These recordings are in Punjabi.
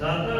Zaten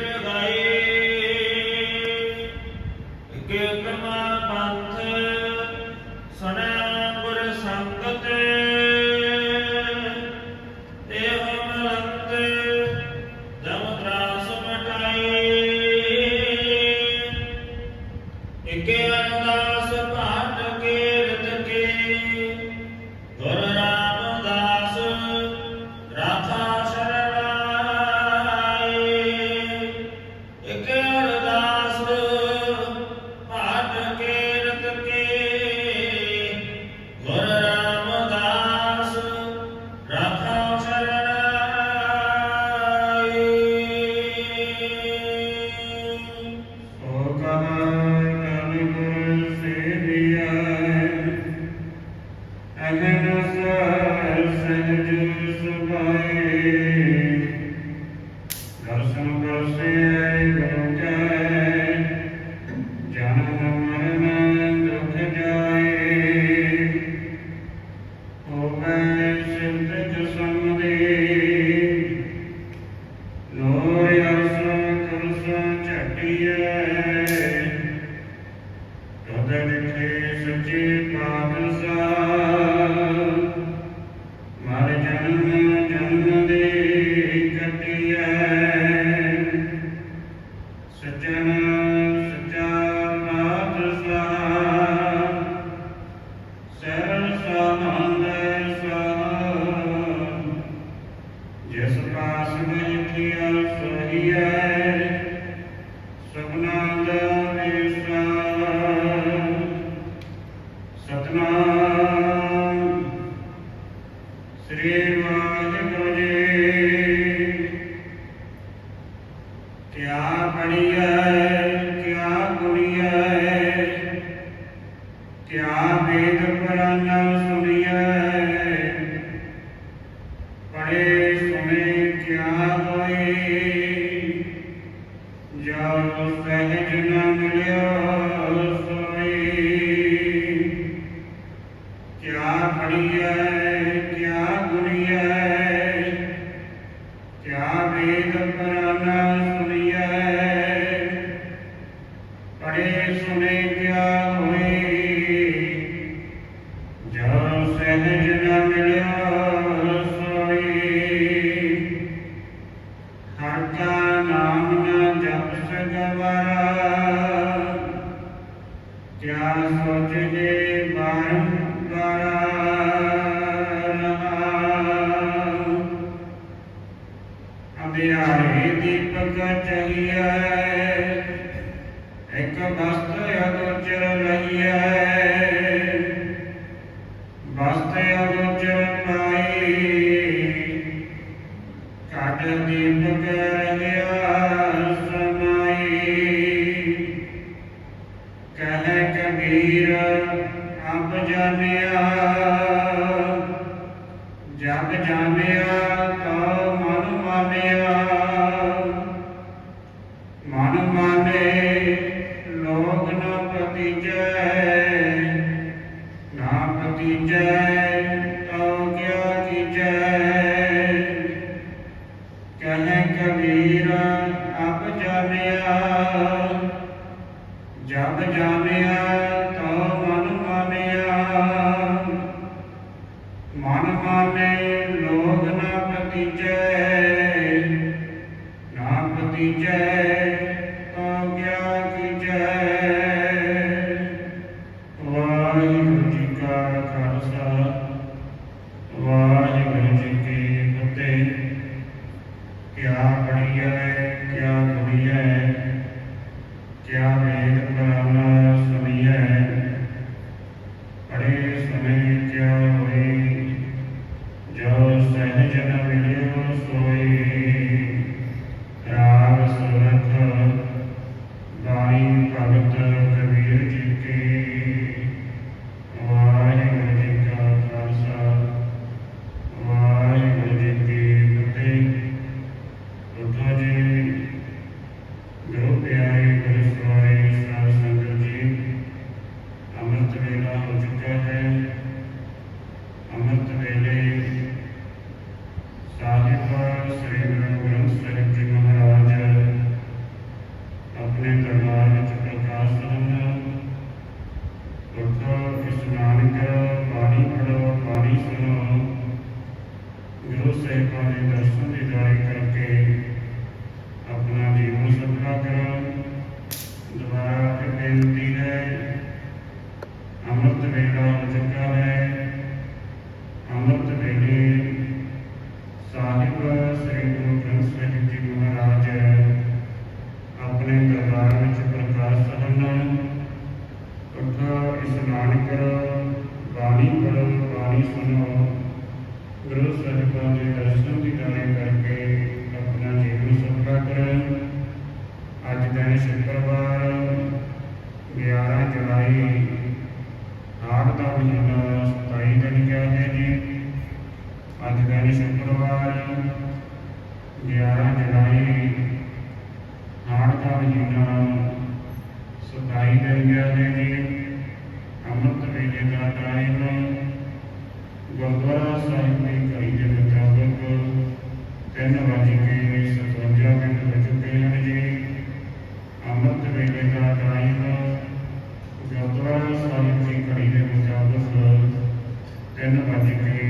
शोकः ਧਿਆਨ ਵੇਦ ਪਰਾਨਾ ਸੁਣੀਐ। ਪੜੇ ਸੁਣੇ, ਕਿਆ ਹੋਏ ਜੋ ਸਹਿਜ ਨਾ ਮਿਲਿਆ ਸੋਈ ਕਿਆ ਖੜੀਐ Amen. ਮਾਨੇ बढ़िया है क्या बुढ़िया है क्या मेहनत जो प्यारे अमृत वेला हो। चुका है अमृत वेले श्री गुरु ग्रंथ साहिब जी महाराज अपने दरबार में उठो पानी पढ़ो पानी सुनो गुरु साहिबा ने दर्शन दीदारी करके ਕਰੋ, ਬਾਣੀ ਪੜੋ ਬਾਣੀ ਸੁਣੋ। ਗੁਰੂ ਸਾਹਿਬਾਨ ਦੇ ਦਰਸ਼ਨ ਦੀਦਾਰੇ ਕਰਕੇ ਆਪਣਾ ਜੀਵਨ ਸਫਲਾ ਕਰੋ। ਅੱਜ ਦਿਨ ਸ਼ੁੱਕਰਵਾਰ 11 ਜੁਲਾਈ ਹਾੜ ਦਾ ਮਹੀਨਾ 27 ਦਿਨ ਗਿਆ ਹੈ ਜੀ ਅੱਜ ਦਿਨ ਸ਼ੁੱਕਰਵਾਰ 11 ਜੁਲਾਈ ਹਾੜ ਦਾ ਮਹੀਨਾ 27 ਦਿਨ ਗਿਆ ਹੈ ਜੀ Adriana Martins.